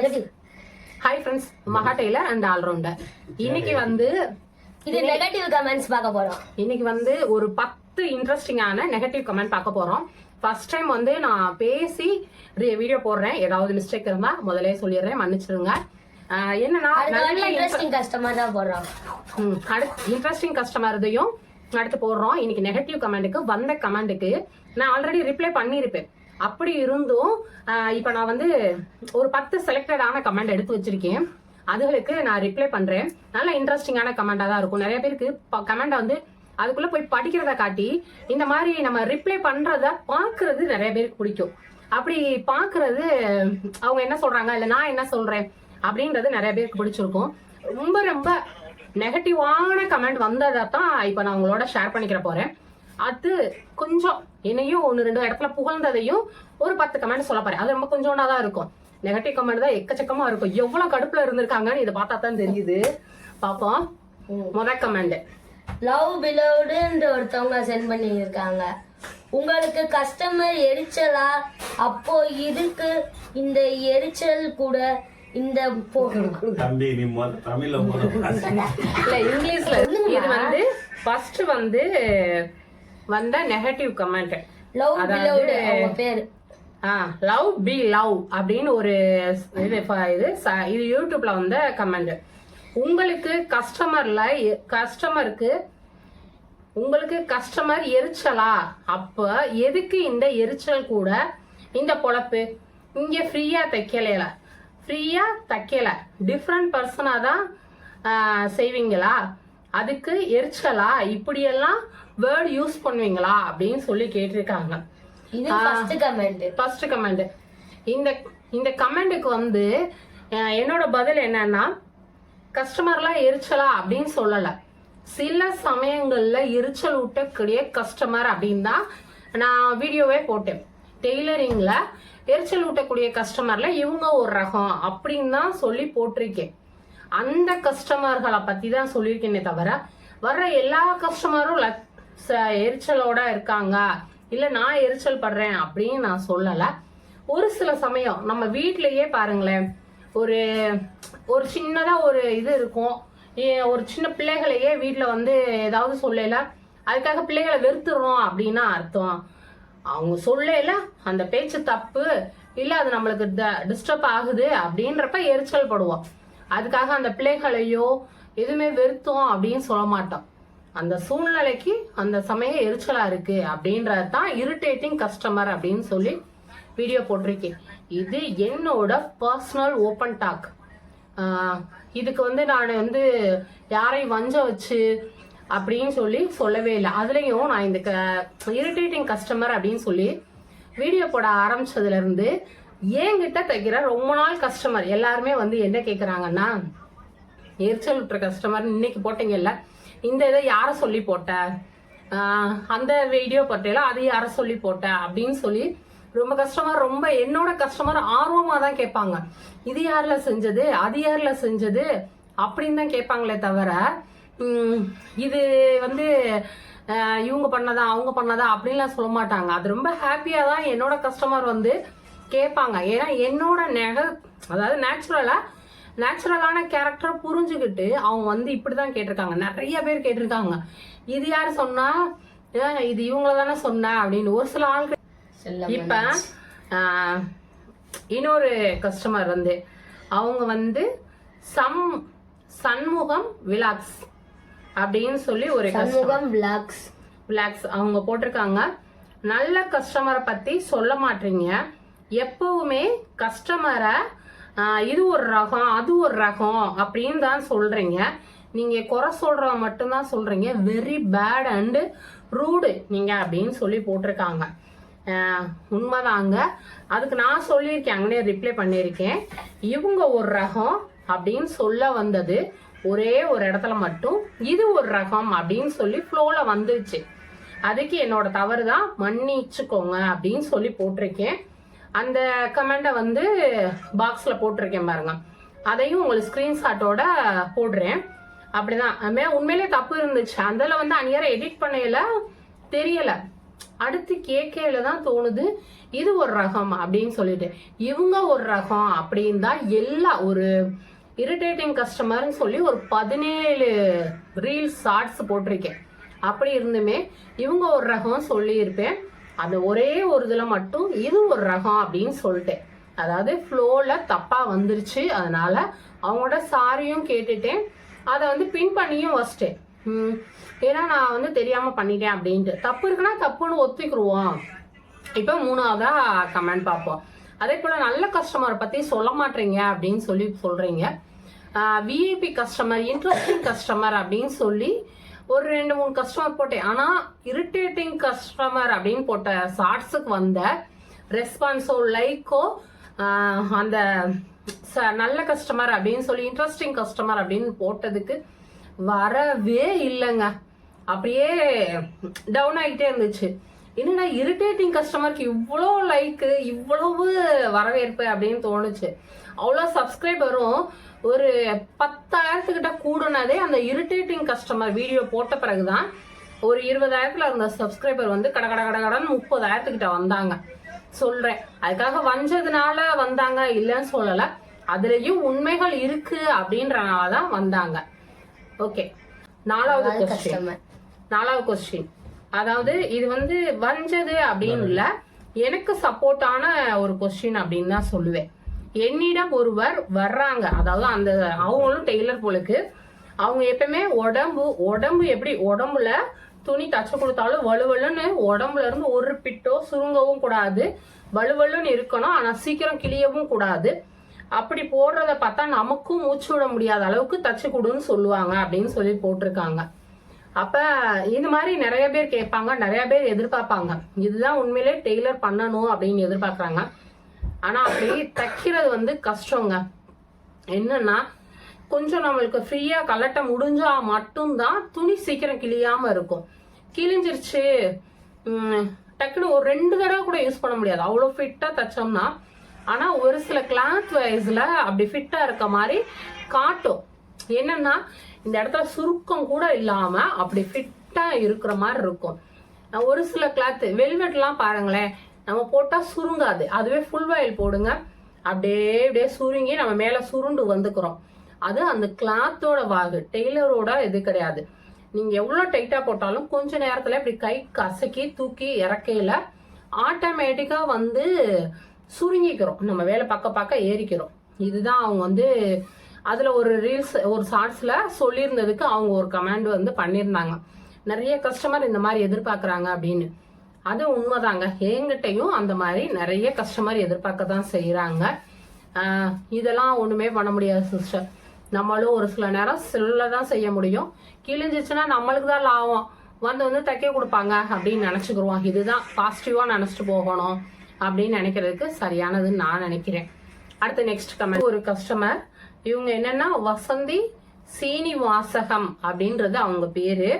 Hi friends Maha tailor and all rounder இன்னைக்கு வந்து இது நெகட்டிவ் கமெண்ட்ஸ் பார்க்க போறோம். இன்னைக்கு வந்து ஒரு பத்து இன்ட்ரெஸ்டிங்கான நெகட்டிவ் கமெண்ட் பார்க்க போறோம். ஃபர்ஸ்ட் டைம் வந்து நான் பேசி வீடியோ போடுறேன். ஏதாவது மிஸ்டேக் இருந்தா முதல்ல சொல்லிடுறேன். மன்னிச்சிருங்க என்னன்னா நல்ல இன்ட்ரெஸ்டிங் கஸ்டமர் தான் போடுறோம். அடுத்து இன்ட்ரெஸ்டிங் கஸ்டமர் இதையும் அடுத்து போடுறோம். இன்னைக்கு நெகட்டிவ் கமெண்ட்டுக்கு வந்த கமெண்ட்டுக்கு நான் ஆல்ரெடி ரிப்ளை பண்ணியிருப்பேன். அப்படி இருந்தும் இப்போ நான் வந்து ஒரு பத்து செலக்டடான கமெண்ட் எடுத்து வச்சிருக்கேன். அதுகளுக்கு நான் ரிப்ளை பண்ணுறேன் நல்ல இன்ட்ரெஸ்டிங்கான கமெண்டாக தான் இருக்கும். நிறைய பேருக்கு கமெண்ட்டை வந்து அதுக்குள்ளே போய் படிக்கிறத காட்டி இந்த மாதிரி நம்ம ரிப்ளை பண்ணுறத பார்க்கறது நிறைய பேருக்கு பிடிக்கும். அப்படி பார்க்கறது அவங்க என்ன சொல்கிறாங்க இல்லை நான் என்ன சொல்கிறேன் அப்படின்றது நிறைய பேருக்கு பிடிச்சிருக்கும். ரொம்ப ரொம்ப நெகட்டிவான கமெண்ட் வந்ததை தான் இப்போ நான் உங்களோட ஷேர் பண்ணிக்கிற போகிறேன் அது கொஞ்சம் என்னையும் ஒன்று ரெண்டு இடத்துல புகழ்ந்ததையும் ஒரு பத்து கமெண்ட் சொல்ல போறேன். அது ரொம்ப கொஞ்சோண்டா தான் இருக்கும். நெகட்டிவ் கமெண்ட் தான் எக்கச்சக்கமா இருக்கும். எவ்வளவு கடுப்புல இருந்திருக்காங்கன்னு இதை பார்த்தா தான் தெரியுது. பாப்போம். முத கமெண்ட் லவ் பிலவுடுன்ற ஒருத்தவங்க சென்ட் பண்ணியிருக்காங்க. உங்களுக்கு கஸ்டமர் எரிச்சலா? அப்போ இதுக்கு இந்த எரிச்சல் கூட இந்த இல்ல இங்கிலீஷ்ல இது வந்து ஃபர்ஸ்ட் வந்து வந்த நெகட்டிவ் கமெண்ட் லவ் அதாவது- பேரு. லவ் பி லவ் அப்படின்னு ஒரு இது இது இது யூடியூப்ல வந்த கமெண்ட் உங்களுக்கு கஸ்டமர்ல கஸ்டமருக்கு உங்களுக்கு கஸ்டமர் எரிச்சலா? அப்ப எதுக்கு இந்த எரிச்சல் கூட? இந்த பொழப்பு. இங்க ஃப்ரீயா தைக்கலையில. ஃப்ரீயா தைக்கல. டிஃப்ரெண்ட் பர்சனா தான் செய்வீங்களா? அதுக்கு எரிச்சலா? இப்படியெல்லாம் வேர்ட் யூஸ் பண்ணுவீங்களா? அப்படின்னு சொல்லி கேட்டிருக்காங்க. இது ஃபர்ஸ்ட் கமெண்ட் ஃபர்ஸ்ட் கமெண்ட் இந்த இந்த கமெண்ட்டுக்கு வந்து என்னோட பதில் என்னன்னா கஸ்டமர்லாம் எரிச்சலா அப்படின்னு சொல்லல. சில சமயங்கள்ல எரிச்சல் ஊட்டக்கூடிய கஸ்டமர் அப்படின்னு தான் நான் வீடியோவே போட்டேன். டெய்லரிங்ல எரிச்சல் ஊட்டக்கூடிய கஸ்டமர்ல இவங்க ஒரு ரகம் அப்படின்னு தான் சொல்லி போட்டிருக்கேன். அந்த கஸ்டமர்களை பத்தி தான் சொல்லியிருக்கேனே தவிர வர்ற எல்லா கஸ்டமரும் லக்- ச- எரிச்சலோட இருக்காங்க. இல்ல நான் எரிச்சல் படுறேன் அப்படின்னு நான் சொல்லல. ஒரு சில சமயம் நம்ம வீட்லயே பாருங்களேன் ஒரு ஒரு சின்னதா ஒரு இது இருக்கும். ஒரு சின்ன பிள்ளைகளையே வீட்டில் வந்து ஏதாவது சொல்லல அதுக்காக பிள்ளைகளை வெறுத்துறோம் அப்படின்னா அர்த்தம். அவங்க சொல்லல அந்த பேச்சு தப்பு இல்ல அது நம்மளுக்கு டிஸ்டர்ப் ஆகுது அப்படின்றப்ப எரிச்சல் படுவோம். அதுக்காக அந்த பிள்ளைகளையோ எதுவுமே வெறுத்தோம் அப்படின்னு சொல்ல மாட்டோம். அந்த சூழ்நிலைக்கு அந்த சமயம் எரிச்சலா இருக்கு அப்படின்றது தான் இரிட்டேட்டிங் கஸ்டமர் அப்படின்னு சொல்லி வீடியோ போட்டிருக்கேன். இது என்னோட பர்சனல் ஓப்பன் டாக் இதுக்கு வந்து நான் வந்து யாரையும் வஞ்ச வச்சு அப்படின்னு சொல்லி சொல்லவே இல்லை. அதுலேயும் நான் இந்த இரிட்டேட்டிங் கஸ்டமர் அப்படின்னு சொல்லி வீடியோ போட ஆரம்பிச்சதுலேருந்து என்கிட்ட தைக்கிற ரொம்ப நாள் கஸ்டமர் எல்லாருமே வந்து என்ன கேட்குறாங்கன்னா எரிச்சல் விட்டுற கஸ்டமர் இன்னைக்கு போட்டீங்கல்ல இந்த இதை யாரை சொல்லி போட்ட? அந்த வீடியோ போட்டேல அது யாரை சொல்லி போட்ட? அப்படின்னு சொல்லி ரொம்ப கஸ்டமர் ரொம்ப என்னோட கஸ்டமர் ஆர்வமாக தான் கேட்பாங்க. இது யாரில் செஞ்சது? அது யாரில் செஞ்சது? அப்படின்னு தான் கேட்பாங்களே தவிர இது வந்து இவங்க பண்ணதா அவங்க பண்ணதா அப்படின்லாம் சொல்ல மாட்டாங்க. அது ரொம்ப ஹாப்பியாக தான் என்னோட கஸ்டமர் வந்து கேட்பாங்க. ஏன்னா என்னோட நெக அதாவது நேச்சுரலா நேச்சுரலான கேரக்டர் புரிஞ்சுக்கிட்டு அவங்க வந்து இப்படிதான் கேட்டிருக்காங்க. நிறைய பேர் கேட்டிருக்காங்க. இது யாரு சொன்னா? இது இவங்கள தானே சொன்ன அப்படின்னு ஒரு சில ஆள்கள் இப்ப இன்னொரு கஸ்டமர் வந்து அவங்க வந்து சம் சண்முகம் விலாக்ஸ் அப்படின்னு சொல்லி ஒரு. சண்முகம் பிளாக்ஸ் ரிலாக்ஸ் அவங்க போட்டிருக்காங்க. நல்ல கஸ்டமரை பத்தி சொல்ல மாட்டீங்க. எப்பவுமே கஸ்டமரை இது ஒரு ரகம் அது ஒரு ரகம் அப்படின்னு தான் சொல்றீங்க. நீங்க குறை சொல்கிறவங்க மட்டும்தான் சொல்றீங்க. வெரி பேட் அண்டு ரூடு நீங்க அப்படின்னு சொல்லி போட்டிருக்காங்க. உண்மைதாங்க. அதுக்கு நான் சொல்லியிருக்கேன் அங்கனே ரிப்ளை பண்ணியிருக்கேன். இவங்க ஒரு ரகம் அப்படின்னு சொல்ல வந்தது ஒரே ஒரு இடத்துல மட்டும். இது ஒரு ரகம் அப்படின்னு சொல்லி ஃப்ளோவில் வந்துருச்சு. அதுக்கு என்னோட தவறு தான் மன்னிச்சுக்கோங்க அப்படின்னு சொல்லி போட்டிருக்கேன். அந்த கமெண்டை வந்து பாக்ஸில் போட்டிருக்கேன் பாருங்க. அதையும் உங்களுக்கு ஸ்க்ரீன்ஷாட்டோட போடுறேன். அப்படிதான். மே உண்மையிலே தப்பு இருந்துச்சு. அதில் வந்து அந்நியாரம் எடிட் பண்ணையில தெரியலை. அடுத்து கேட்கையில தான் தோணுது. இது ஒரு ரகம் அப்படின்னு சொல்லிட்டு. இவங்க ஒரு ரகம் அப்படின்னு தான் எல்லா ஒரு இரிட்டேட்டிங் கஸ்டமர்னு சொல்லி ஒரு பதினேழு ரீல்ஸ் ஷார்ட்ஸ் போட்டிருக்கேன். அப்படி இருந்துமே இவங்க ஒரு ரகம் சொல்லியிருப்பேன். அந்த ஒரே ஒரு இதில் மட்டும் இது ஒரு ரகம் அப்படின்னு சொல்லிட்டேன். அதாவது ஃப்ளோவில் தப்பாக வந்துருச்சு. அதனால அவங்களோட சாரியும் கேட்டுட்டேன். அதை வந்து பின் பண்ணியும் வச்சிட்டேன். ஏன்னா நான் வந்து தெரியாமல் பண்ணிட்டேன் அப்படின்ட்டு. தப்பு இருக்குன்னா தப்புன்னு ஒத்துக்குருவோம். இப்போ மூணாவதா கமெண்ட் பார்ப்போம். அதே போல் நல்ல கஸ்டமரை பற்றி சொல்ல மாட்டீங்க அப்படின்னு சொல்லி சொல்கிறீங்க விஐபி கஸ்டமர் இன்ட்ரெஸ்டிங் கஸ்டமர் அப்படின்னு சொல்லி ஒரு ரெண்டு மூணு கஸ்டமர் போட்டேன். ஆனால் இரிட்டேட்டிங் கஸ்டமர் அப்படின்னு போட்ட ஷார்ட்ஸுக்கு வந்த ரெஸ்பான்ஸோ லைக்கோ அந்த ச- நல்ல கஸ்டமர் அப்படின்னு சொல்லி இன்ட்ரெஸ்டிங் கஸ்டமர் அப்படின்னு போட்டதுக்கு வரவே இல்லைங்க. அப்படியே டவுன் ஆகிட்டே இருந்துச்சு. என்னடா இரிட்டேட்டிங் கஸ்டமருக்கு இவ்வளோ லைக்கு இவ்வளவு வரவேற்பு அப்படின்னு தோணுச்சு. அவ்வளோ சப்ஸ்கிரைபரும் ஒரு பத்தாயிரத்துக்கிட்ட கூடுனதே அந்த இரிட்டேட்டிங் கஸ்டமர் வீடியோ போட்ட பிறகுதான் ஒரு இருபதாயிரத்துல இருந்த சப்ஸ்கிரைபர் வந்து கட கட கட கடன்னு முப்பதாயிரத்துக்கிட்ட வந்தாங்க. சொல்றேன். அதுக்காக வஞ்சதுனால வந்தாங்க இல்லைன்னு சொல்லல. அதுலயும் உண்மைகள் இருக்கு அப்படின்றனால தான் வந்தாங்க. ஓகே நாலாவது கொஸ்டின் நாலாவது கொஸ்டின் அதாவது இது வந்து வஞ்சது அப்படின்னு இல்ல. எனக்கு சப்போர்ட்டான ஒரு கொஸ்டின் அப்படின்னு தான் சொல்லுவேன். என்னிடம் ஒருவர் வர்றாங்க. அதாவது அந்த அவங்களும் டெய்லர் போலுக்கு. அவங்க எப்பயுமே உடம்பு உடம்பு எப்படி உடம்புல துணி தச்சு கொடுத்தாலும் வலுவலுன்னு உடம்புல இருந்து ஒரு பிட்டோ சுருங்கவும் கூடாது. வலுவலுன்னு இருக்கணும். ஆனா சீக்கிரம் கிளியவும் கூடாது. அப்படி போடுறத பார்த்தா நமக்கும் மூச்சு விட முடியாத அளவுக்கு தச்சு கொடுன்னு சொல்லுவாங்க அப்படின்னு சொல்லி போட்டிருக்காங்க. அப்ப இந்த மாதிரி நிறைய பேர் கேட்பாங்க. நிறைய பேர் எதிர்பார்ப்பாங்க. இதுதான் உண்மையிலே டெய்லர் பண்ணணும் அப்படின்னு எதிர்பார்க்கறாங்க. ஆனால் அப்படி தைக்கிறது வந்து கஷ்டங்க. என்னன்னா கொஞ்சம் நம்மளுக்கு ஃப்ரீயாக கலட்ட முடிஞ்சா மட்டும்தான் துணி சீக்கிரம் கிழியாமல் இருக்கும். கிழிஞ்சிருச்சு டக்குன்னு ஒரு ரெண்டு தடவை கூட யூஸ் பண்ண முடியாது. அவ்வளோ ஃபிட்டாக தைச்சோம்னா ஆனால் ஒரு சில கிளாத் வைஸில் அப்படி ஃபிட்டாக இருக்க மாதிரி காட்டும். என்னன்னா இந்த இடத்துல சுருக்கம் கூட இல்லாமல் அப்படி ஃபிட்டாக இருக்கிற மாதிரி இருக்கும். ஒரு சில கிளாத் வெல்வெட்லாம் பாருங்களேன். நம்ம போட்டால் சுருங்காது. அதுவே ஃபுல் வயல் போடுங்க. அப்படியே அப்படியே சுருங்கி நம்ம மேலே சுருண்டு வந்துக்கிறோம். அது அந்த கிளாத்தோட வாகு. டெய்லரோட இது கிடையாது. நீங்கள் எவ்வளோ டைட்டாக போட்டாலும் கொஞ்ச நேரத்தில் இப்படி கை கசக்கி தூக்கி இறக்கையில் ஆட்டோமேட்டிக்காக வந்து சுருங்கிக்கிறோம். நம்ம வேலை பக்க பக்க ஏறிக்கிறோம். இதுதான் அவங்க வந்து அதில் ஒரு ரீல்ஸ் ஒரு ஷார்ட்ஸில் சொல்லியிருந்ததுக்கு அவங்க ஒரு கமெண்ட் வந்து பண்ணியிருந்தாங்க. நிறைய கஸ்டமர் இந்த மாதிரி எதிர்பார்க்குறாங்க அப்படின்னு. அது உண்மைதாங்க. எங்கிட்டையும் அந்த மாதிரி நிறைய கஸ்டமர் எதிர்பார்க்க தான் செய்கிறாங்க இதெல்லாம் ஒன்றுமே பண்ண முடியாது சிஸ்டர் நம்மளும் ஒரு சில நேரம் சில தான் செய்ய முடியும். கிழிஞ்சிச்சுன்னா நம்மளுக்கு தான் லாபம். வந்து வந்து தைக்க கொடுப்பாங்க அப்படின்னு நினச்சிக்கிருவோம். இதுதான் பாசிட்டிவாக நினச்சிட்டு போகணும் அப்படின்னு நினைக்கிறதுக்கு சரியானதுன்னு நான் நினைக்கிறேன். அடுத்து நெக்ஸ்ட் கமெண்ட் ஒரு கஸ்டமர் இவங்க என்னன்னா வசந்தி சீனிவாசகம் அப்படின்றது அவங்க பேரு.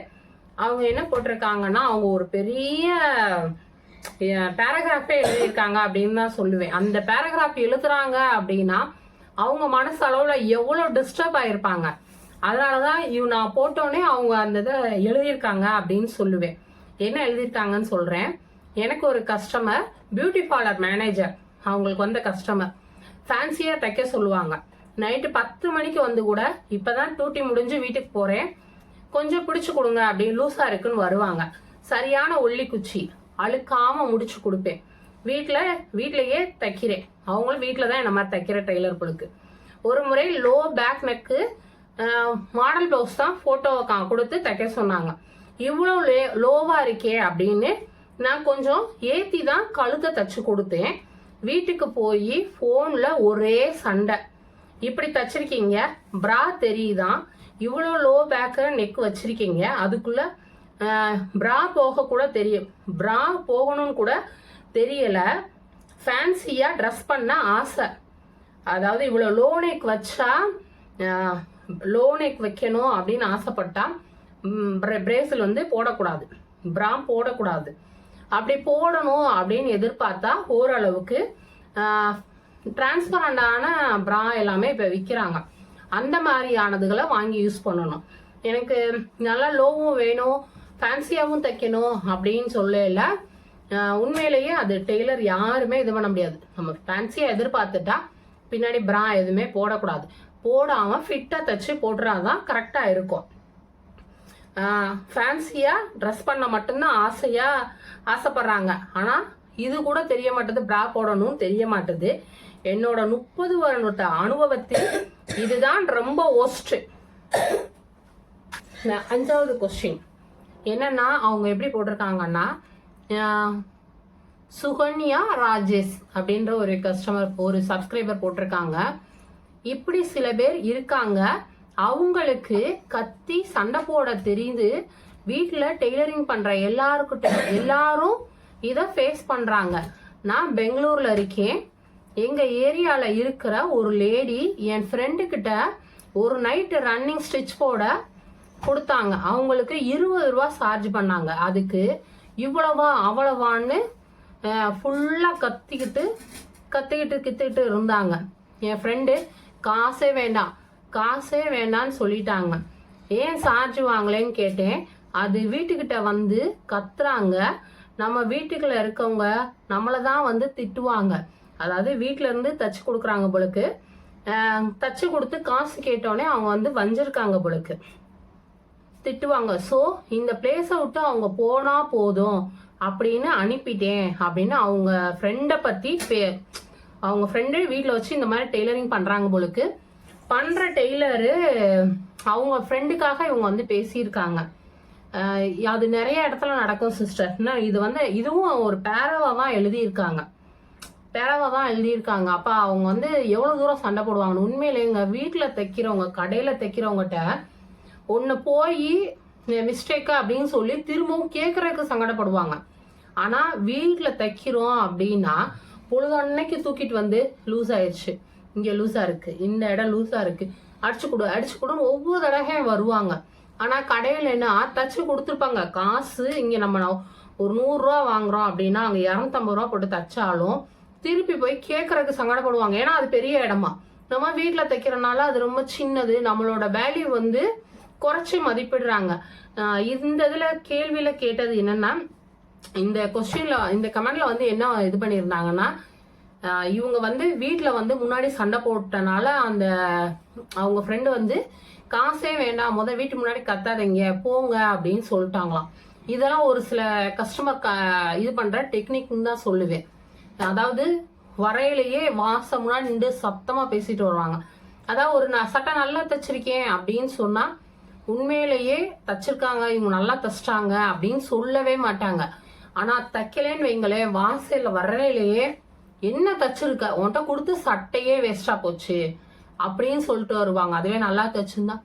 அவங்க என்ன போட்டிருக்காங்கன்னா அவங்க ஒரு பெரிய பேராகிராஃபே எழுதியிருக்காங்க அப்படின்னு தான் சொல்லுவேன். அந்த பேராகிராஃப் எழுதுறாங்க அப்படின்னா அவங்க மனசளவுல எவ்வளோ டிஸ்டர்ப் ஆயிருப்பாங்க. அதனாலதான் இவ நான் போட்டோன்னே அவங்க அந்த இதை எழுதியிருக்காங்க அப்படின்னு சொல்லுவேன். என்ன எழுதியிருக்காங்கன்னு சொல்றேன். எனக்கு ஒரு கஸ்டமர் பியூட்டி பார்லர் மேனேஜர் அவங்களுக்கு வந்த கஸ்டமர் ஃபேன்சியா தைக்க சொல்லுவாங்க. நைட்டு பத்து மணிக்கு வந்து கூட இப்பதான் டியூட்டி முடிஞ்சு வீட்டுக்கு போறேன். கொஞ்சம் பிடிச்சு கொடுங்க அப்படின்னு லூசா இருக்குன்னு வருவாங்க. சரியான ஒல்லி குச்சி. அழுக்காம முடிச்சு கொடுப்பேன். வீட்டில் வீட்லயே தைக்கிறேன். அவங்களும் வீட்டில் தான் என்ன மாதிரி தைக்கிற டெய்லர் பொழுக்கு ஒரு முறை low back neck model blouse தான் ஃபோட்டோவை கொடுத்து தைக்க சொன்னாங்க. இவ்வளோ லே லோவாக இருக்கே அப்படின்னு நான் கொஞ்சம் ஏற்றி தான் கழுத்தை தச்சு கொடுத்தேன். வீட்டுக்கு போய் ஃபோனில் ஒரே சண்டை. இப்படி தச்சிருக்கீங்க. ப்ரா தெரியுதான் இவ்வளோ லோ பேக்கு நெக் வச்சிருக்கீங்க. அதுக்குள்ள ப்ரா போக கூட தெரியும். ப்ரா போகணும்னு கூட தெரியலை. ஃபேன்சியாக ட்ரெஸ் பண்ண ஆசை. அதாவது இவ்வளோ லோ நெக் வச்சா லோ நெக் வைக்கணும் அப்படின்னு ஆசைப்பட்டா பிரேசில் வந்து போடக்கூடாது. ப்ரா போடக்கூடாது. அப்படி போடணும் அப்படின்னு எதிர்பார்த்தா ஓரளவுக்கு டிரான்ஸ்பரண்டான ப்ரா எல்லாமே இப்போ விற்கிறாங்க அந்த மாதிரியானதுகளை வாங்கி யூஸ் பண்ணணும். எனக்கு நல்லா லோவும் வேணும் ஃபேன்சியாகவும் தைக்கணும் அப்படின்னு சொல்லல. உண்மையிலேயே அது டெய்லர் யாருமே இது பண்ண முடியாது. நம்ம ஃபேன்சியாக எதிர்பார்த்துட்டா பின்னாடி ப்ரா எதுவுமே போடக்கூடாது. போடாமல் ஃபிட்டாக தைச்சு போட்டுறாதான் கரெக்டாக இருக்கும். ஃபேன்சியாக ட்ரெஸ் பண்ண மட்டும்தான் ஆசையாக ஆசைப்படுறாங்க. ஆனால் இது கூட தெரிய மாட்டேது பிரா போடணும்னு தெரிய மாட்டுது. என்னோட முப்பது வருட அனுபவத்தில் இதுதான் ரொம்ப ஒஸ்ட் அஞ்சாவது கொஸ்டின் என்னன்னா அவங்க எப்படி போட்டிருக்காங்கன்னா சுகன்யா ராஜேஷ் அப்படின்ற ஒரு கஸ்டமர் ஒரு சப்ஸ்கிரைபர் போட்டிருக்காங்க. இப்படி சில பேர் இருக்காங்க. அவங்களுக்கு கத்தி சண்டை போட தெரிந்து வீட்டில் டெய்லரிங் பண்ணுற எல்லாருக்கிட்ட எல்லாரும் இதை ஃபேஸ் பண்ணுறாங்க நான் பெங்களூரில் இருக்கேன். எங்கள் ஏரியாவில் இருக்கிற ஒரு லேடி என் ஃப்ரெண்டுக்கிட்ட ஒரு நைட்டு ரன்னிங் ஸ்டிச் போட கொடுத்தாங்க. அவங்களுக்கு இருபது ரூபா சார்ஜ் பண்ணாங்க. அதுக்கு இவ்வளவா அவ்வளவான்னு ஃபுல்லாக கத்திக்கிட்டு கத்திக்கிட்டு கித்துக்கிட்டு இருந்தாங்க. என் ஃப்ரெண்டு காசே வேண்டாம் காசே வேண்டாம்னு சொல்லிட்டாங்க. ஏன் சார்ஜ் வாங்கலேன்னு கேட்டேன். அது வீட்டுக்கிட்ட வந்து கத்துறாங்க. நம்ம வீட்டுக்குள்ள இருக்கவங்க நம்மளை தான் வந்து திட்டுவாங்க. அதாவது வீட்டில இருந்து தச்சு கொடுக்குறாங்க போலுக்கு. தச்சு கொடுத்து காசு கேட்டோடனே அவங்க வந்து வஞ்சிருக்காங்க போலுக்கு. திட்டுவாங்க. ஸோ இந்த பிளேஸை விட்டு அவங்க போனா போதும். அப்படின்னு அனுப்பிட்டேன். அப்படின்னு அவங்க ஃப்ரெண்டை பத்தி பே- அவங்க ஃப்ரெண்டு வீட்டில் வச்சு இந்த மாதிரி டெய்லரிங் பண்றாங்க போலுக்கு. பண்ற டெய்லரு அவங்க ஃப்ரெண்டுக்காக இவங்க வந்து பேசியிருக்காங்க. அது நிறைய இடத்துல நடக்கும் சிஸ்டர் இது வந்து இதுவும் ஒரு பேராவா தான் எழுதியிருக்காங்க. பேராவா தான் எழுதியிருக்காங்க. அப்ப அவங்க வந்து எவ்வளவு தூரம் சண்டை போடுவாங்கன்னு உண்மையிலே எங்க வீட்டில் தைக்கிறவங்க கடையில தைக்கிறவங்ககிட்ட ஒன்னு போய் மிஸ்டேக்கா அப்படின்னு சொல்லி திரும்பவும் கேட்கறதுக்கு சங்கடப்படுவாங்க. ஆனா வீட்டில் தைக்கிறோம் அப்படின்னா பொழுது அன்னைக்கு தூக்கிட்டு வந்து லூஸ் ஆயிடுச்சு இங்க லூஸா இருக்கு. இந்த இடம் லூஸா இருக்கு. அடிச்சு கொடு அடிச்சு கொடுன்னு ஒவ்வொரு தடவையும் வருவாங்க. ஆனால் கடையில் என்ன தச்சு கொடுத்துருப்பாங்க. காசு இங்கே நம்ம ஒரு நூறுரூவா வாங்குறோம் அப்படின்னா அங்கே இரநூத்தம்பது ரூபா போட்டு தச்சாலும் திருப்பி போய் கேட்கறதுக்கு சங்கடப்படுவாங்க. ஏன்னா அது பெரிய இடமா. நம்ம வீட்டில் தைக்கிறனால அது ரொம்ப சின்னது. நம்மளோட வேல்யூ வந்து குறைச்சி மதிப்பிடுறாங்க. இந்த இதில் கேள்வியில் கேட்டது என்னென்னா இந்த கொஸ்டினில் இந்த கமெண்டில் வந்து என்ன இது பண்ணியிருந்தாங்கன்னா இவங்க வந்து வீட்டில் வந்து முன்னாடி சண்டை போட்டனால அந்த அவங்க ஃப்ரெண்டு வந்து காசே வேண்டாம். முதல் வீட்டு முன்னாடி கத்தாதீங்க. போங்க அப்படின்னு சொல்லிட்டாங்களாம். இதெல்லாம் ஒரு சில கஸ்டமர் க இது பண்ணுற டெக்னிக்னு தான் சொல்லுவேன். அதாவது வரையிலேயே மாசம் முன்னாடி நின்று சத்தமாக பேசிட்டு வருவாங்க. அதாவது ஒரு நான் சட்டை நல்லா தச்சிருக்கேன் அப்படின்னு சொன்னால் உண்மையிலேயே தச்சிருக்காங்க இவங்க நல்லா தச்சிட்டாங்க அப்படின்னு சொல்லவே மாட்டாங்க. ஆனால் தைக்கலேன்னு வைங்களேன் வாசலில் வரையிலேயே என்ன தச்சிருக்க? உன்கிட்ட கொடுத்து சட்டையே வேஸ்டாக போச்சு. அப்படின்னு சொல்லிட்டு வருவாங்க. அதுவே நல்லா தச்சிருந்தா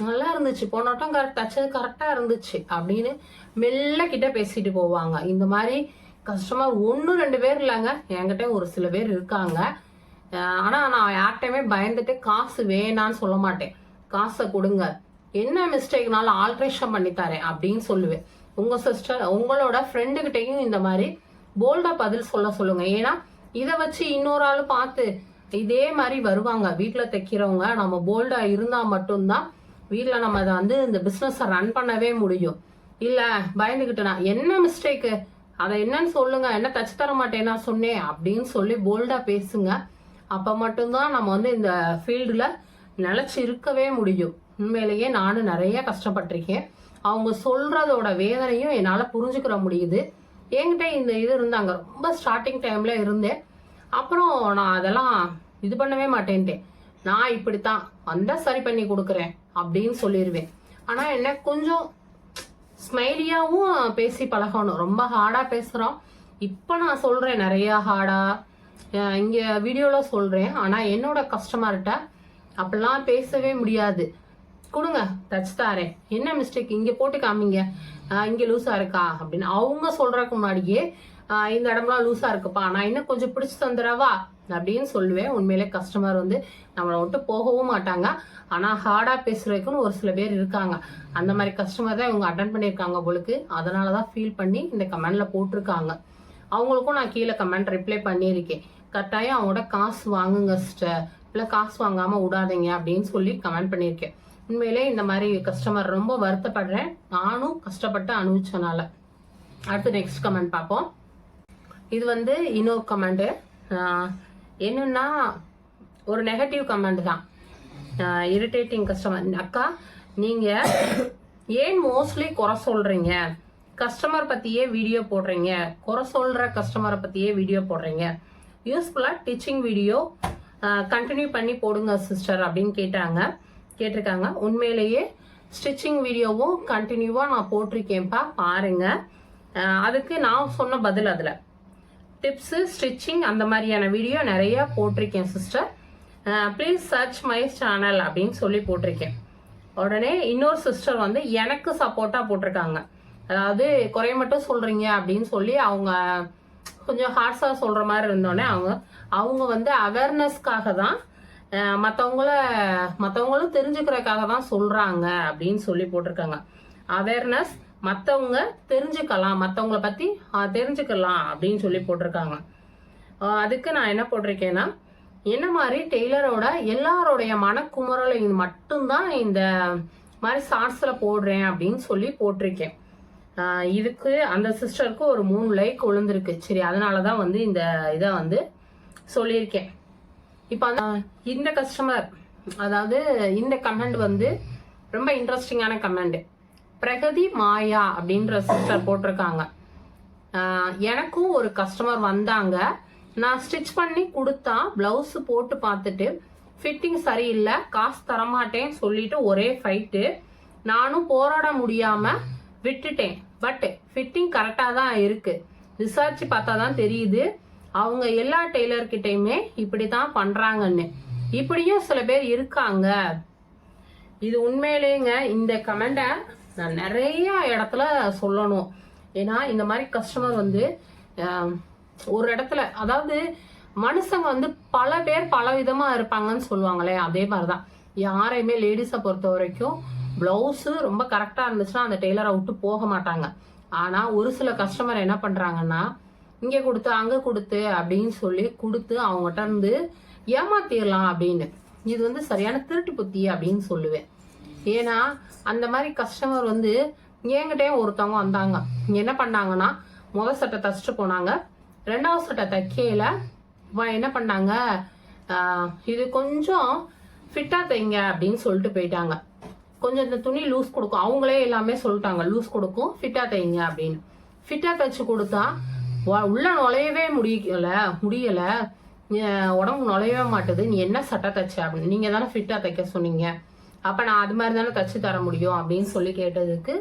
நல்லா இருந்துச்சு போனவட்டம் கரெக்ட் தச்சது கரெக்டா இருந்துச்சு அப்படின்னு மெல்ல கிட்ட பேசிட்டு போவாங்க. இந்த மாதிரி கஸ்டமர் ஒன்று ரெண்டு பேர் இல்லைங்க. என்கிட்ட ஒரு சில பேர் இருக்காங்க. ஆனால் ஆனா நான் யார்கிட்டயுமே பயந்துட்டு காசு வேணான்னு சொல்ல மாட்டேன். காசை கொடுங்க. என்ன மிஸ்டேக்னாலும் ஆல்ட்ரேஷன் பண்ணி தரேன் அப்படின்னு சொல்லுவேன். உங்க சிஸ்டர் உங்களோட ஃப்ரெண்டுகிட்டையும் இந்த மாதிரி போல்டா பதில் சொல்ல சொல்லுங்க. ஏன்னா இதை வச்சு இன்னொரு ஆள் பார்த்து இதே மாதிரி வருவாங்க. வீட்டில் தைக்கிறவங்க நம்ம போல்டாக இருந்தால் மட்டும்தான் வீட்டில் நம்ம அதை வந்து இந்த பிஸ்னஸை ரன் பண்ணவே முடியும். இல்லை பயந்துக்கிட்டேனா என்ன மிஸ்டேக்கு அதை என்னன்னு சொல்லுங்க. என்ன தச்சு தர மாட்டேன் சொன்னேன். அப்படின்னு சொல்லி போல்டாக பேசுங்க. அப்போ மட்டும்தான் நம்ம வந்து இந்த ஃபீல்டில் நிலச்சி இருக்கவே முடியும். உண்மையிலேயே நானும் நிறைய கஷ்டப்பட்டிருக்கேன். அவங்க சொல்கிறதோட வேதனையும் என்னால் புரிஞ்சுக்கிற முடியுது. என்கிட்ட இந்த இது இருந்தாங்க. ரொம்ப ஸ்டார்டிங் டைமில் இருந்தேன். அப்புறம் நான் அதெல்லாம் இது பண்ணவே மாட்டேன்ட்டேன். நான் இப்படித்தான் வந்தா சரி பண்ணி கொடுக்குறேன் அப்படின்னு சொல்லிடுவேன் ஆனா என்ன கொஞ்சம் ஸ்மைலியாவும் பேசி பழகணும். ரொம்ப ஹார்டா பேசுறோம். இப்போ நான் சொல்றேன் நிறைய ஹார்டா இங்க வீடியோல சொல்றேன். ஆனா என்னோட கஸ்டமர்கிட்ட அப்படிலாம் பேசவே முடியாது. கொடுங்க தச்சு தாரேன். என்ன மிஸ்டேக் இங்க போட்டு காமிங்க. இங்கே இங்க இருக்கா? அப்படின்னு. அவங்க சொல்றதுக்கு முன்னாடியே இந்த இடம்லாம் லூசா இருக்குப்பா. நான் இன்னும் கொஞ்சம் பிடிச்சி தந்துடவா அப்படின்னு சொல்லுவேன். உண்மையிலே கஸ்டமர் வந்து நம்மளை விட்டு போகவும் மாட்டாங்க. ஆனால் ஹார்டாக பேசுறதுக்குன்னு ஒரு சில பேர் இருக்காங்க. அந்த மாதிரி கஸ்டமர் தான் இவங்க அட்டன் பண்ணியிருக்காங்க பொழுது அதனால தான் ஃபீல் பண்ணி இந்த கமெண்டில் போட்டிருக்காங்க. அவங்களுக்கும் நான் கீழே கமெண்ட் ரிப்ளை பண்ணியிருக்கேன். கட்டாயம் அவங்களோட காசு வாங்குங்க சிஸ்டர் இல்லை காசு வாங்காமல் விடாதீங்க அப்படின்னு சொல்லி கமெண்ட் பண்ணியிருக்கேன். உண்மையிலே இந்த மாதிரி கஸ்டமர் ரொம்ப வருத்தப்படுறேன். நானும் கஷ்டப்பட்டு அனுபவிச்சனால. அடுத்து நெக்ஸ்ட் கமெண்ட் பார்ப்போம். இது வந்து இன்னொரு கமெண்டு. என்னன்னா ஒரு நெகட்டிவ் கமெண்ட் தான். இரிட்டேட்டிங் கஸ்டமர் அக்கா நீங்கள் ஏன் மோஸ்ட்லி குறை சொல்கிறீங்க கஸ்டமர் பற்றியே வீடியோ போடுறீங்க. குறை சொல்கிற கஸ்டமரை பற்றியே வீடியோ போடுறீங்க. யூஸ்ஃபுல்லாக டீச்சிங் வீடியோ கண்டினியூ பண்ணி போடுங்க சிஸ்டர் அப்படின்னு கேட்டாங்க. கேட்டிருக்காங்க. உண்மையிலேயே ஸ்டிச்சிங் வீடியோவும் கண்டினியூவாக நான் போட்டிருக்கேன்ப்பா பாருங்கள் அதுக்கு நான் சொன்ன பதில் அதில். டிப்ஸு ஸ்டிச்சிங் அந்த மாதிரியான வீடியோ நிறைய போட்டிருக்கேன் sister please search my channel அப்படின்னு சொல்லி போட்டிருக்கேன். உடனே இன்னொரு சிஸ்டர் வந்து எனக்கு சப்போர்ட்டாக போட்டிருக்காங்க. அதாவது குறைய மட்டும் சொல்கிறீங்க அப்படின்னு சொல்லி அவங்க கொஞ்சம் ஹார்ஸாக சொல்கிற மாதிரி இருந்தோடனே அவங்க அவங்க வந்து அவேர்னஸ்க்காக தான் மற்றவங்கள மற்றவங்களும் தெரிஞ்சுக்கிறதுக்காக தான் சொல்கிறாங்க அப்படின்னு சொல்லி போட்டிருக்காங்க. அவேர்னஸ் மற்றவங்க தெரிஞ்சுக்கலாம் மற்றவங்கள பற்றி தெரிஞ்சுக்கலாம் அப்படின்னு சொல்லி போட்டிருக்காங்க. அதுக்கு நான் என்ன போட்டிருக்கேன்னா என்ன மாதிரி டெய்லரோட எல்லாரோடைய மனக்குமுறலை மட்டும்தான் இந்த மாதிரி ஷார்ட்ஸில் போடுறேன் அப்படின்னு சொல்லி போட்டிருக்கேன். இதுக்கு அந்த சிஸ்டருக்கு ஒரு மூணு லைக் விழுந்திருக்கு. சரி அதனால தான் வந்து இந்த இதை வந்து சொல்லியிருக்கேன். இப்போ அந்த இந்த கஸ்டமர் அதாவது இந்த கமெண்ட் வந்து ரொம்ப இன்ட்ரெஸ்டிங்கான கமெண்ட் பிரகதி மாயா அப்படின்ற சிஸ்டர் போட்டிருக்காங்க. எனக்கும் ஒரு கஸ்டமர் வந்தாங்க. நான் ஸ்டிச் பண்ணி கொடுத்தா பிளவுஸ் போட்டு பார்த்துட்டு ஃபிட்டிங் சரியில்லை காசு தரமாட்டேன்னு சொல்லிட்டு ஒரே ஃபைட்டு நானும் போராட முடியாம விட்டுட்டேன். பட் ஃபிட்டிங் கரெக்டாக தான் இருக்கு. விசாரிச்சு பார்த்தா தான் தெரியுது. அவங்க எல்லா டெய்லர்கிட்டையுமே இப்படி தான் பண்ணுறாங்கன்னு இப்படியும் சில பேர் இருக்காங்க. இது உண்மையிலேங்க இந்த கமெண்டை நான் நிறைய இடத்துல சொல்லணும். ஏன்னா இந்த மாதிரி கஸ்டமர் வந்து ஒரு இடத்துல அதாவது மனுஷங்க வந்து பல பேர் பல விதமா இருப்பாங்கன்னு சொல்லுவாங்களே அதே மாதிரிதான். யாரையுமே லேடிஸை பொறுத்த வரைக்கும் பிளவுஸு ரொம்ப கரெக்டாக இருந்துச்சுன்னா அந்த டெய்லரை விட்டு போக மாட்டாங்க. ஆனால் ஒரு சில கஸ்டமர் என்ன பண்ணுறாங்கன்னா இங்கே கொடுத்து அங்கே கொடுத்து அப்படின்னு சொல்லி கொடுத்து அவங்ககிட்ட இருந்து ஏமாத்திடலாம் அப்படின்னு. இது வந்து சரியான திருட்டு புத்தி அப்படின்னு சொல்லுவேன். ஏன்னா அந்த மாதிரி கஸ்டமர் வந்து என்கிட்டயே ஒருத்தவங்க வந்தாங்க. என்ன பண்ணாங்கன்னா முதல் சட்டை தச்சுட்டு போனாங்க. ரெண்டாவது சட்டை தைக்கையில என்ன பண்ணாங்க? இது கொஞ்சம் ஃபிட்டாக தைங்க அப்படின்னு சொல்லிட்டு போயிட்டாங்க. கொஞ்சம் இந்த துணி லூஸ் கொடுக்கும். அவங்களே எல்லாமே சொல்லிட்டாங்க லூஸ் கொடுக்கும் ஃபிட்டாக தைங்க அப்படின்னு. ஃபிட்டாக தைச்சு கொடுத்தா வ- உள்ள நுழையவே முடியல முடியலை. உடம்பு நுழையவே மாட்டுது. நீ என்ன சட்டை தைச்ச? அப்படின்னு. நீங்கள் தானே ஃபிட்டாக தைக்க சொன்னீங்க. அப்ப நான் அது மாதிரி தானே தச்சு தர முடியும் அப்படின்னு சொல்லி கேட்டதுக்கு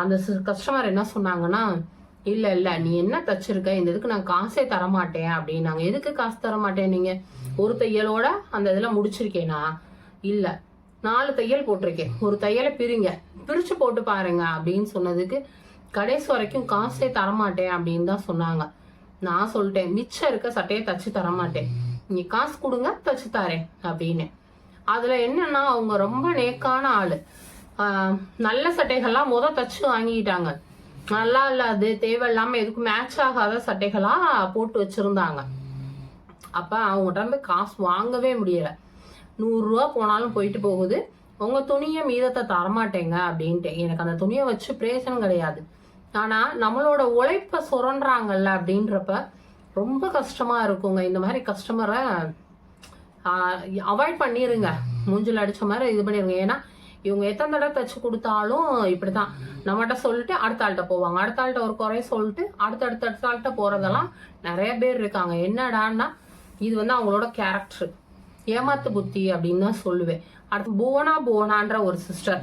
அந்த கஸ்டமர் என்ன சொன்னாங்கன்னா இல்ல இல்ல நீ என்ன தச்சிருக்க? இந்த இதுக்கு நான் காசே தர மாட்டேன் அப்படின்னாங்க. எதுக்கு காசு தர மாட்டேன் நீங்க? ஒரு தையலோட அந்த இதுல முடிச்சிருக்கேனா? இல்ல நாலு தையல் போட்டிருக்கேன். ஒரு தையலை பிரிங்க. பிரிச்சு போட்டு பாருங்க அப்படின்னு சொன்னதுக்கு கடைசி வரைக்கும் காசே தரமாட்டேன் அப்படின்னு தான் சொன்னாங்க. நான் சொல்லிட்டேன் மிச்சம் இருக்க சட்டையை தச்சு தரமாட்டேன். நீ காசு கொடுங்க தச்சு தரேன் அப்படின்னு. அதுல என்னன்னா அவங்க ரொம்ப நேக்கான ஆளு. நல்ல சட்டைகள்லாம் முத தச்சு வாங்கிட்டாங்க நல்லா இல்லாது தேவையில்லாம எதுக்கும் மேட்ச் ஆகாத சட்டைகளா போட்டு வச்சிருந்தாங்க. அப்ப அவங்ககிட்ட இருந்து காசு வாங்கவே முடியல. நூறு ரூபா போனாலும் போயிட்டு போகுது. உங்க துணியை மீதத்தை தரமாட்டேங்க அப்படின்ட்டு. எனக்கு அந்த துணியை வச்சு பிரயோஜனம் கிடையாது. ஆனா நம்மளோட உழைப்ப சுரண்டாங்கல்ல அப்படின்றப்ப ரொம்ப கஷ்டமா இருக்குங்க. இந்த மாதிரி கஸ்டமரை அவாய்ட் பண்ணிடுங்க மூஞ்சில் அடித்த மாதிரி இது பண்ணிடுங்க ஏன்னா இவங்க எத்தனை தடவை தச்சு கொடுத்தாலும் இப்படி தான் நம்மகிட்ட சொல்லிட்டு அடுத்த ஆள்கிட்ட போவாங்க. அடுத்த ஆள்கிட்ட ஒரு குறைய சொல்லிட்டு அடுத்த அடுத்த அடுத்த ஆள்கிட்ட போகிறதெல்லாம் நிறைய பேர் இருக்காங்க. என்னடான்னா இது வந்து அவங்களோட கேரக்டர் ஏமாத்து புத்தி அப்படின்னு தான் சொல்லுவேன். அடுத்து புவனா புவனான்ற ஒரு சிஸ்டர்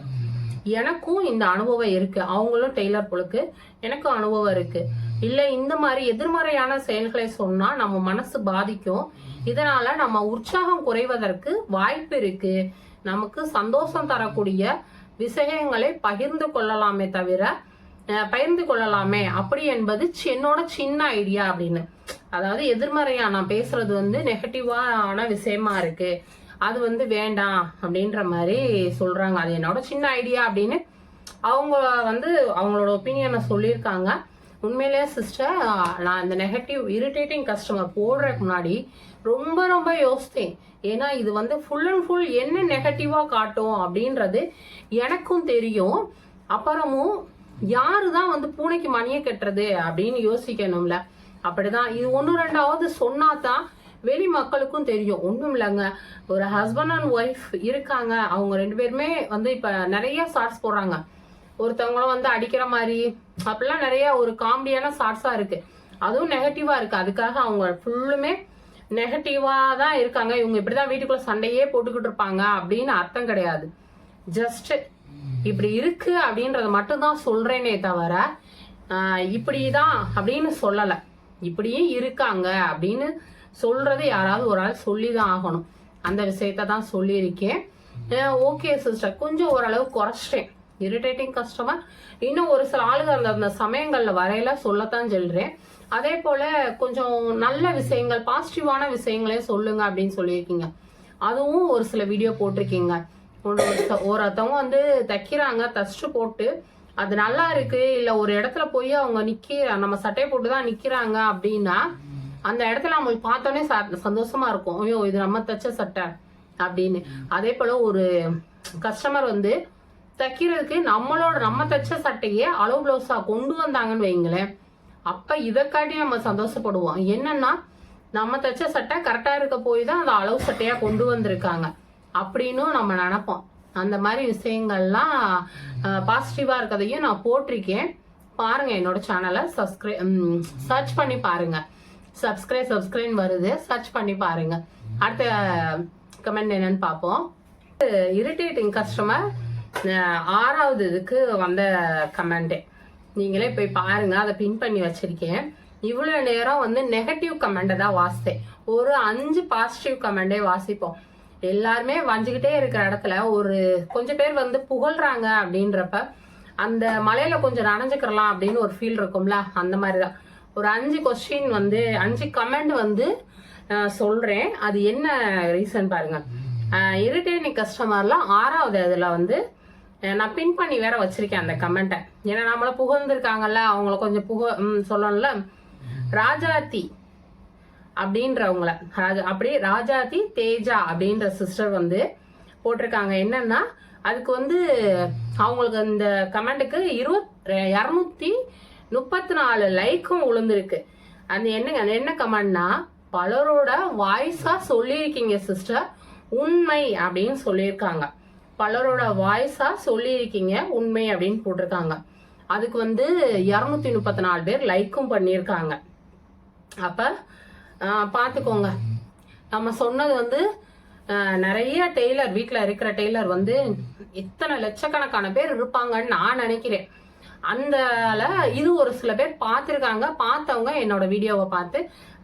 எனக்கும் இந்த அனுபவம் இருக்கு. அவங்களும் டெய்லர் பொழுக்கு எனக்கும் அனுபவம் இருக்கு. இல்லை இந்த மாதிரி எதிர்மறையான செயல்களை சொன்னா நம்ம மனசு பாதிக்கும். இதனால நம்ம உற்சாகம் குறைவதற்கு வாய்ப்பு இருக்கு. நமக்கு சந்தோஷம் தரக்கூடிய விஷயங்களை பகிர்ந்து கொள்ளலாமே தவிர பகிர்ந்து கொள்ளலாமே. அப்படி என்பது என்னோட சின்ன ஐடியா அப்படின்னு. அதாவது எதிர்மறையா நான் பேசுறது வந்து நெகட்டிவான விஷயமா இருக்கு. அது வந்து வேண்டாம் அப்படின்ற மாதிரி சொல்றாங்க. அது என்னோட சின்ன ஐடியா அப்படின்னு அவங்க வந்து அவங்களோட ஒப்பீனியனை சொல்லியிருக்காங்க. உண்மையிலேயே சிஸ்டர் நான் இந்த நெகட்டிவ் இரிட்டேட்டிங் கஸ்டமர் போடுறதுக்கு முன்னாடி ரொம்ப ரொம்ப யோசித்தேன். ஏன்னா இது வந்து ஃபுல் அண்ட் ஃபுல் என்ன நெகட்டிவாக காட்டும் அப்படின்றது எனக்கும் தெரியும். அப்புறமும் யாரு தான் வந்து பூனைக்கு மணியை கட்டுறது அப்படின்னு யோசிக்கணும்ல. அப்படிதான் இது ஒன்று ரெண்டாவது சொன்னாதான் வெளி மக்களுக்கும் தெரியும். ஒன்றும் இல்லைங்க. ஒரு ஹஸ்பண்ட் அண்ட் ஒய்ஃப் இருக்காங்க. அவங்க ரெண்டு பேருமே வந்து இப்போ நிறைய ஷார்ட்ஸ் போடுறாங்க. ஒருத்தவங்களும் வந்து அடிக்கிற மாதிரி அப்படிலாம் நிறைய ஒரு காமெடியான ஷார்ட்ஸாக இருக்குது அதுவும் நெகட்டிவாக இருக்குது அதுக்காக அவங்க ஃபுல்லுமே நெகட்டிவாக தான் இருக்காங்க. இவங்க இப்படி தான் வீட்டுக்குள்ள சண்டையே போட்டுக்கிட்டு இருப்பாங்க அப்படின்னு அர்த்தம் கிடையாது. ஜஸ்ட் இப்படி இருக்கு அப்படின்றத மட்டும்தான் சொல்றேனே தவிர இப்படி தான் அப்படின்னு சொல்லலை. இப்படியும் இருக்காங்க அப்படின்னு சொல்றது யாராவது ஒரு ஆள் சொல்லி தான் ஆகணும். அந்த விஷயத்த தான் சொல்லியிருக்கேன். ஓகே சிஸ்டர் கொஞ்சம் ஓரளவு குறைச்சிட்டேன். இரிட்டேட்டிங் கஸ்டமர் இன்னும் ஒரு சில ஆளுங்க அந்த அந்த சமயங்களில் வரையில சொல்லத்தான் சொல்றேன். அதே போல கொஞ்சம் நல்ல விஷயங்கள் பாசிட்டிவான விஷயங்களே சொல்லுங்க அப்படின்னு சொல்லியிருக்கீங்க. அதுவும் ஒரு சில வீடியோ போட்டிருக்கீங்க. ஒருத்த- ஒருத்தவங்க வந்து தைக்கிறாங்க தச்சு போட்டு அது நல்லா இருக்கு இல்ல ஒரு இடத்துல போய் அவங்க நிக்க நம்ம சட்டையை போட்டு தான் நிக்கிறாங்க அப்படின்னா அந்த இடத்துல அவங்களுக்கு பார்த்தோன்னே ச- சந்தோஷமா இருக்கும். ஐயோ இது நம்ம தைச்ச சட்டை அப்படின்னு. அதே போல ஒரு கஸ்டமர் வந்து தைக்கிறதுக்கு நம்மளோட நம்ம தைச்ச சட்டையே அளவு பிளவுஸா கொண்டு வந்தாங்கன்னு வைங்களேன். அப்ப இதை காட்டி நம்ம சந்தோஷப்படுவோம். என்னன்னா நம்ம தைச்ச சட்டை கரெக்டா இருக்க போய் தான் அந்த அளவு சட்டையா கொண்டு வந்திருக்காங்க. அப்படின்னும் நம்ம நினைப்போம். அந்த மாதிரி விஷயங்கள்லாம் பாசிட்டிவா இருக்கிறதையும் நான் போட்டிருக்கேன். பாருங்க என்னோட சேனலை சப்ஸ்கிரை சர்ச் பண்ணி பாருங்க. சப்ஸ்கிரைப் சப்ஸ்கிரைப் வருது. சர்ச் பண்ணி பாருங்க. அடுத்த கமெண்ட் என்னன்னு பார்ப்போம். இரிட்டேட்டிங் கஸ்டமர் ஆறாவது இதுக்கு வந்த கமெண்ட்டு நீங்களே போய் பாருங்க அதை பின் பண்ணி வச்சிருக்கேன். இவ்வளோ நேரம் வந்து நெகட்டிவ் கமெண்ட்டை தான் வாசித்தேன். ஒரு அஞ்சு பாசிட்டிவ் கமெண்டே வாசிப்போம். எல்லாருமே வஞ்சுக்கிட்டே இருக்கிற இடத்துல ஒரு கொஞ்சம் பேர் வந்து புகழ்றாங்க அப்படின்றப்ப அந்த மலையில கொஞ்சம் நனைஞ்சுக்கிறலாம் அப்படின்னு ஒரு ஃபீல் இருக்கும்ல அந்த மாதிரி தான். ஒரு அஞ்சு கொஸ்டின் வந்து அஞ்சு கமெண்ட் வந்து சொல்றேன். அது என்ன ரீசன் பாருங்க. இரிட்டேனிங் கஸ்டமர்லாம் ஆறாவது அதில் வந்து நான் பின் பண்ணி வேற வச்சிருக்கேன் அந்த கமெண்ட்டை ஏன்னா நம்மள புகழ்ந்துருக்காங்கல்ல அவங்கள கொஞ்சம் புக சொல்லணும்ல. ராஜாத்தி அப்படின்றவங்கள ராஜா அப்படி ராஜாதி தேஜா அப்படின்ற சிஸ்டர் வந்து போட்டிருக்காங்க. என்னன்னா அதுக்கு வந்து அவங்களுக்கு இந்த கமெண்ட்டுக்கு இருபத் இரநூத்தி முப்பத்தி நாலு லைக்கும் உளுந்துருக்கு. அந்த என்னங்க என்ன கமெண்ட்னா பலரோட வாய்ஸா சொல்லியிருக்கீங்க சிஸ்டர் உண்மை அப்படின்னு சொல்லியிருக்காங்க. பலரோட வாய்ஸா சொல்லியிருக்கீங்க உண்மை அப்படின்னு போட்டிருக்காங்க. அதுக்கு வந்து இரநூத்தி முப்பத்தி நாலு பேர் லைக்கும் பண்ணியிருக்காங்க. அப்ப பார்த்துக்கோங்க நம்ம சொன்னது வந்து நிறைய டெய்லர் வீட்டில் இருக்கிற டெய்லர் வந்து எத்தனை லட்சக்கணக்கான பேர் இருப்பாங்கன்னு நான் நினைக்கிறேன். அந்தால இது ஒரு சில பேர் பார்த்துருக்காங்க. பார்த்தவங்க என்னோட வீடியோவை பார்த்து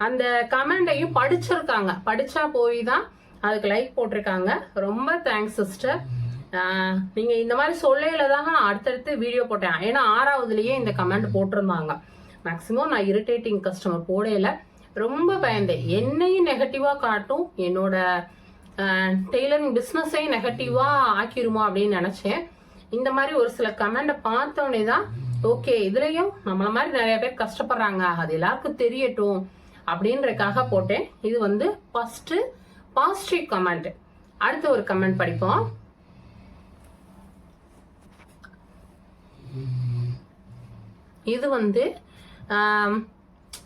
அந்த கமெண்டையும் படிச்சிருக்காங்க. படிச்சா போய் தான் அதுக்கு லைக் போட்டிருக்காங்க. ரொம்ப தேங்க்ஸ் சிஸ்டர் நீங்க இந்த மாதிரி சொல்லையில தாங்க நான் அடுத்தடுத்து வீடியோ போட்டேன். ஏன்னா ஆறாவதுலயே இந்த கமெண்ட் போட்டிருந்தாங்க. மேக்சிமம் நான் இரிட்டேட்டிங் கஸ்டமர் போடையில. ரொம்ப பயந்தேன் என்னையும் நெகட்டிவா காட்டும். என்னோட டெய்லரிங் பிஸ்னஸையும் நெகட்டிவா ஆக்கிருமோ அப்படின்னு நினைச்சேன். இந்த மாதிரி ஒரு சில கமெண்ட்டை பார்த்தோன்னே தான் ஓகே இதுலயும் நம்மள மாதிரி நிறைய பேர் கஷ்டப்படுறாங்க. அது எல்லாருக்கும் தெரியட்டும் அப்படின்றதுக்காக போட்டேன். இது வந்து ஃபர்ஸ்ட் பாசிட்டிவ் கமெண்ட் அடுத்த ஒரு கமெண்ட் படிப்போம். இது வந்து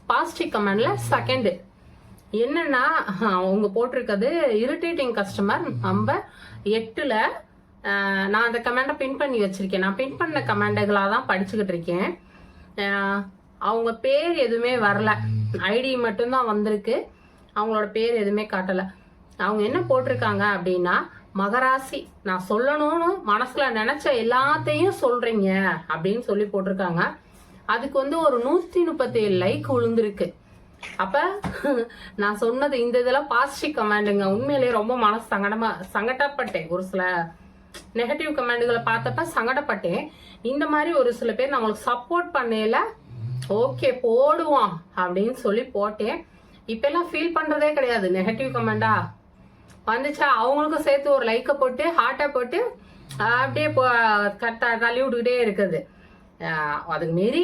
பாசிட்டிவ் கமெண்ட்ல செகண்ட் என்னன்னா அவங்க போட்டிருக்கிறது இரிட்டேட்டிங் கஸ்டமர் நம்ம எட்டுல நான் அந்த கமெண்டை பின் பண்ணி வச்சிருக்கேன். நான் பின் பண்ண கமெண்டுகளாக தான் படிச்சுக்கிட்டு இருக்கேன். அவங்க பேர் எதுவுமே வரல. ஐடி மட்டும்தான் வந்திருக்கு. அவங்களோட பேர் எதுவுமே காட்டலை. அவங்க என்ன போட்டிருக்காங்க அப்படின்னா மகராசி நான் சொல்லணும்னு மனசுல நினைச்ச எல்லாத்தையும் சொல்றீங்க அப்படின்னு சொல்லி போட்டிருக்காங்க. அதுக்கு வந்து ஒரு நூத்தி முப்பத்தி ஏழு லைக் விழுந்திருக்கு. அப்ப நான் சொன்னது இந்த இதெல்லாம் பாசிட்டிவ் கமெண்டுங்க உண்மையிலேயே ரொம்ப மனசு சங்கடமா சங்கடப்பட்டேன். ஒரு சில நெகட்டிவ் கமெண்டுகளை பார்த்தப்ப சங்கடப்பட்டேன். இந்த மாதிரி ஒரு சில பேர் நம்மளுக்கு சப்போர்ட் பண்ணல. ஓகே போடுவோம் அப்படின்னு சொல்லி போட்டேன். இப்ப எல்லாம் ஃபீல் பண்றதே கிடையாது. நெகட்டிவ் கமெண்டா வந்துச்சா? அவங்களுக்கும் சேர்த்து ஒரு லைக்கை போட்டு ஹார்ட்டை போட்டு அப்படியே கட்ட தள்ளி விட்டுக்கிட்டே இருக்குது. அதுக்கு மீறி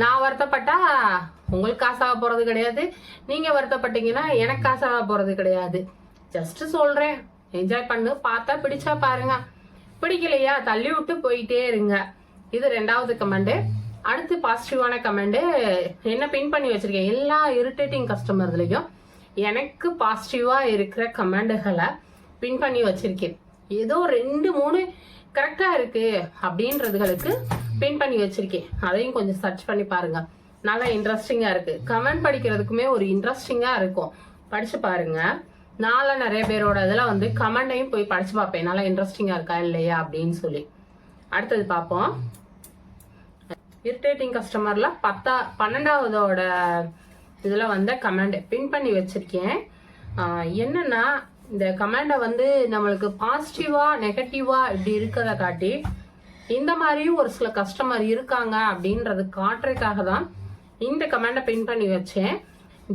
நான் வருத்தப்பட்டா உங்களுக்கு காசாக போகிறது கிடையாது. நீங்கள் வருத்தப்பட்டீங்கன்னா எனக்கு காசாக போகிறது கிடையாது. ஜஸ்ட்டு சொல்கிறேன் என்ஜாய் பண்ணு. பார்த்தா பிடிச்சா பாருங்க. பிடிக்கலையா? தள்ளி விட்டு போயிட்டே இருங்க. இது ரெண்டாவது கமெண்டு அடுத்து பாசிட்டிவான கமெண்டு என்ன பின் பண்ணி வச்சிருக்கேன்? எல்லா இரிட்டேட்டிங் கஸ்டமர்லையும் எனக்கு பாசிட்டிவாக இருக்கிற கமெண்டுகளை பின் பண்ணி வச்சுருக்கேன். ஏதோ ரெண்டு மூணு கரெக்டாக இருக்குது அப்படின்றதுகளுக்கு பின் பண்ணி வச்சுருக்கேன். அதையும் கொஞ்சம் சர்ச் பண்ணி பாருங்கள் நல்லா இன்ட்ரெஸ்டிங்காக இருக்குது கமெண்ட் படிக்கிறதுக்குமே ஒரு இன்ட்ரெஸ்டிங்காக இருக்கும். படித்து பாருங்கள் நான்லாம் நிறைய பேரோட இதெல்லாம் வந்து கமெண்டையும் போய் படித்து பார்ப்பேன். நல்லா இன்ட்ரெஸ்டிங்காக இருக்கா இல்லையா அப்படின்னு சொல்லி. அடுத்தது பார்ப்போம். இரிட்டேட்டிங் கஸ்டமரில் பத்தா பன்னெண்டாவதோட இதில் வந்த கமெண்ட் பின் பண்ணி வச்சிருக்கேன். என்னென்னா என்னன்னா இந்த கமெண்டை வந்து நம்மளுக்கு பாசிட்டிவா நெகட்டிவா இப்படி இருக்கிறத காட்டி இந்த மாதிரியும் ஒரு சில கஸ்டமர் இருக்காங்க அப்படின்றது காட்டுறதுக்காக தான் இந்த கமெண்டை பின் பண்ணி வச்சேன்.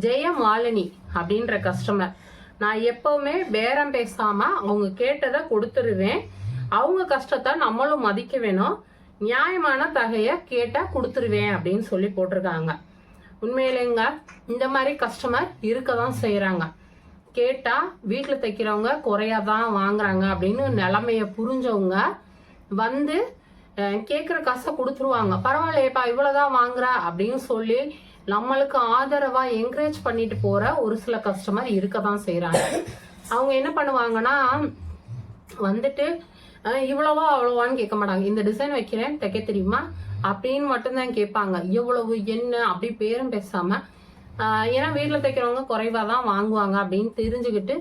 ஜெயமாலினி அப்படின்ற கஸ்டமர் நான் எப்பவுமே பேரம் பேசாம அவங்க கேட்டதை கொடுத்துருவேன். அவங்க கஷ்டத்தை நம்மளும் மதிக்க வேணும். நியாயமான தகையை கேட்டால் கொடுத்துருவேன் அப்படின்னு சொல்லி போட்டிருக்காங்க. உண்மையிலேங்க இந்த மாதிரி கஸ்டமர் இருக்க தான் செய்கிறாங்க கேட்டால் வீட்டில் தைக்கிறவங்க குறையா தான் வாங்குறாங்க அப்படின்னு நிலமைய புரிஞ்சவங்க வந்து கேட்குற காசை கொடுத்துருவாங்க. பரவாயில்லையப்பா இவ்வளோதான் வாங்குறா அப்படின்னு சொல்லி நம்மளுக்கு ஆதரவாக என்கரேஜ் பண்ணிட்டு போகிற ஒரு சில கஸ்டமர் இருக்க தான் செய்கிறாங்க அவங்க என்ன பண்ணுவாங்கன்னா வந்துட்டு இவ்வளவா அவ்வளோவான்னு கேட்க மாட்டாங்க. இந்த டிசைன் வைக்கிறேன் தைக்க தெரியுமா? அப்படின்னு மட்டும்தான் கேட்பாங்க. எவ்வளவு என்ன? அப்படி பேரும் பேசாம ஆஹ், ஏன்னா வீட்டில் தைக்கிறவங்க குறைவாக தான் வாங்குவாங்க அப்படின்னு தெரிஞ்சுக்கிட்டு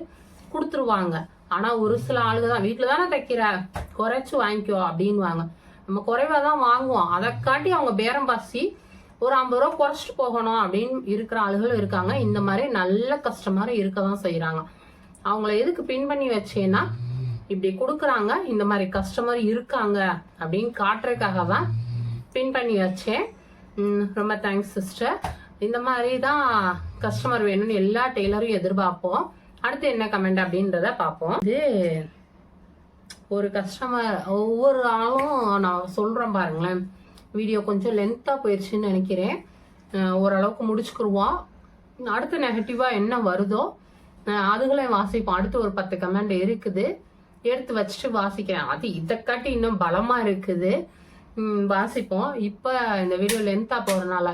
கொடுத்துருவாங்க. ஆனா ஒரு சில ஆளுங்க தான் வீட்டில் தானே தைக்கிற? குறைச்சு வாங்கிக்கோ அப்படின்வாங்க நம்ம குறைவாக தான் வாங்குவோம். அதை காட்டி அவங்க பேரம் பாசி ஒரு ஐம்பது ரூபா குறைச்சிட்டு போகணும் அப்படின்னு இருக்கிற ஆளுகளும் இருக்காங்க. இந்த மாதிரி நல்ல கஸ்டமர் இருக்க தான் செய்கிறாங்க அவங்கள எதுக்கு பின் பண்ணி வச்சேன்னா இப்படி கொடுக்குறாங்க இந்த மாதிரி கஸ்டமர் இருக்காங்க அப்படின்னு காட்டுறதுக்காக தான் பின் பண்ணி வச்சேன். ரொம்ப தேங்க்ஸ் சிஸ்டர் இந்த மாதிரி தான் கஸ்டமர் வேணும்னு எல்லா டெய்லரும் எதிர்பார்ப்போம். அடுத்து என்ன கமெண்ட் அப்படின்றத பார்ப்போம். இது ஒரு கஸ்டமர் ஒவ்வொரு ஆளும் நான் சொல்கிறேன் பாருங்களேன். வீடியோ கொஞ்சம் லென்த்தாக போயிடுச்சுன்னு நினைக்கிறேன். ஓரளவுக்கு முடிச்சுக்கிருவோம். அடுத்து நெகட்டிவாக என்ன வருதோ அதுகளையும் வாசிப்போம். அடுத்து ஒரு பத்து கமெண்ட் இருக்குது. எடுத்து வச்சுட்டு வாசிக்கிறேன். அது இதை காட்டி இன்னும் பலமாக இருக்குது. வாசிப்போம். இப்போ இந்த வீடியோ லென்த்தாக போகிறனால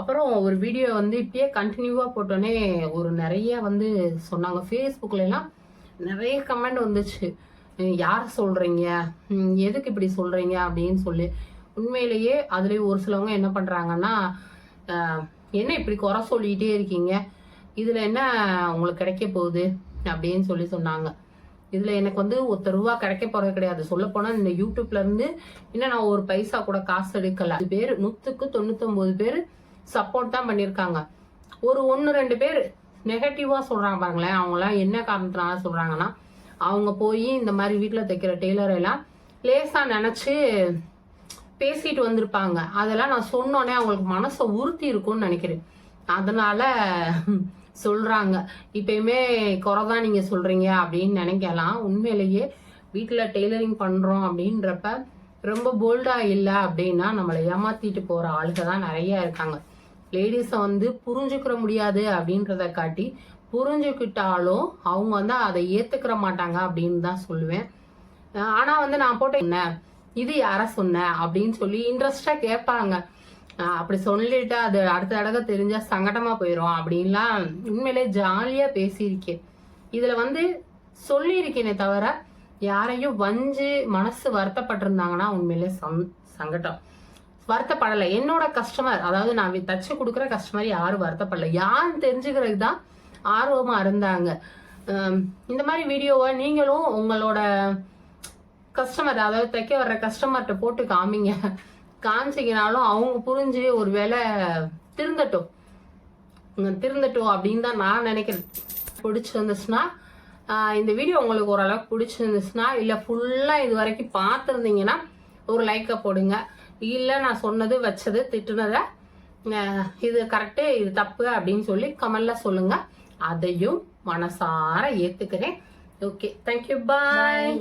அப்புறம் ஒரு வீடியோ வந்து இப்படியே கண்டினியூவாக போட்டோன்னே ஒரு நிறைய வந்து சொன்னாங்க. ஃபேஸ்புக்லாம் நிறைய கமெண்ட் வந்துச்சு. யார் சொல்கிறீங்க எதுக்கு இப்படி சொல்கிறீங்க அப்படின்னு சொல்லி. உண்மையிலேயே அதுலேயே ஒரு சிலவங்க என்ன பண்ணுறாங்கன்னா என்ன இப்படி குறை சொல்லிகிட்டே இருக்கீங்க? இதில் என்ன உங்களுக்கு கிடைக்க போகுது? அப்படின்னு சொல்லி சொன்னாங்க. இதுல எனக்கு வந்து ஒத்த ரூபா கிடைக்க போறது கிடையாது. சொல்ல போனா இந்த யூடியூப்ல இருந்து இன்னும் நான் ஒரு பைசா கூட காசு எடுக்கல. அது பேர் நூத்துக்கு தொண்ணூத்தொன்பது பேர் சப்போர்ட் தான் பண்ணியிருக்காங்க ஒரு ஒன்று ரெண்டு பேர் நெகட்டிவா சொல்றாங்க பாருங்களேன். அவங்களாம் என்ன காரணத்தினால சொல்றாங்கன்னா அவங்க போய் இந்த மாதிரி வீட்டில் தைக்கிற டெய்லர் எல்லாம் லேசா நினைச்சு பேசிட்டு வந்திருப்பாங்க. அதெல்லாம் நான் சொன்னோன்னே அவங்களுக்கு மனசை உறுத்தி இருக்கும்னு நினைக்கிறேன். அதனால சொல்றாங்க. இப்பயுமே குறை தான் நீங்க சொல்றீங்க அப்படின்னு நினைக்கலாம். உண்மையிலேயே வீட்டில் டெய்லரிங் பண்றோம் அப்படின்றப்ப ரொம்ப போல்டா இல்லை அப்படின்னா நம்மளை ஏமாத்திட்டு போற ஆளுங்க தான் நிறைய இருக்காங்க. லேடிஸை வந்து புரிஞ்சுக்கிற முடியாது அப்படின்றத காட்டி புரிஞ்சுக்கிட்டாலும் அவங்க வந்து அதை ஏத்துக்கிற மாட்டாங்க அப்படின்னு தான் சொல்லுவேன். ஆனால் ஆனா வந்து நான் போட்ட என்ன இது யார சொன்ன? அப்படின்னு சொல்லி இன்ட்ரெஸ்டா கேட்பாங்க. அப்படி சொல்லிட்டு அது அடுத்த தடவை தெரிஞ்சா சங்கடமா போயிடும் அப்படின்லாம் உண்மையிலே ஜாலியா பேசியிருக்கேன் இதுல வந்து சொல்லியிருக்கேனே தவிர யாரையும் வஞ்சு மனசு வருத்தப்பட்டிருந்தாங்கன்னா உண்மையிலே சங் சங்கடம். வருத்தப்படலை. என்னோட கஸ்டமர் அதாவது நான் தச்சு கொடுக்குற கஸ்டமர் யாரும் வருத்தப்படல. யாருன்னு தெரிஞ்சுக்கிறதுக்கு தான் ஆர்வமா இருந்தாங்க. இந்த மாதிரி வீடியோவை நீங்களும் உங்களோட கஸ்டமர் அதாவது தைக்க வர்ற கஸ்டமர்கிட்ட போட்டு காமிங்க. காமிச்சிங்கனாலும் அவங்க புரிஞ்சு ஒரு வேளை திருந்தட்டும் திருந்தட்டும் அப்படின்னு தான் நான் நினைக்கிறேன். பிடிச்சிருந்துச்சுன்னா இந்த வீடியோ உங்களுக்கு ஓரளவுக்கு பிடிச்சிருந்துச்சுன்னா இல்லை ஃபுல்லாக இது வரைக்கும் பார்த்துருந்தீங்கன்னா ஒரு லைக்கை போடுங்க. இல்லை நான் சொன்னது வச்சது திட்டுனதை இது கரெக்டு இது தப்பு அப்படின்னு சொல்லி கமெண்ட்ல சொல்லுங்க. அதையும் மனசார ஏத்துக்கிறேன். Okay thank you bye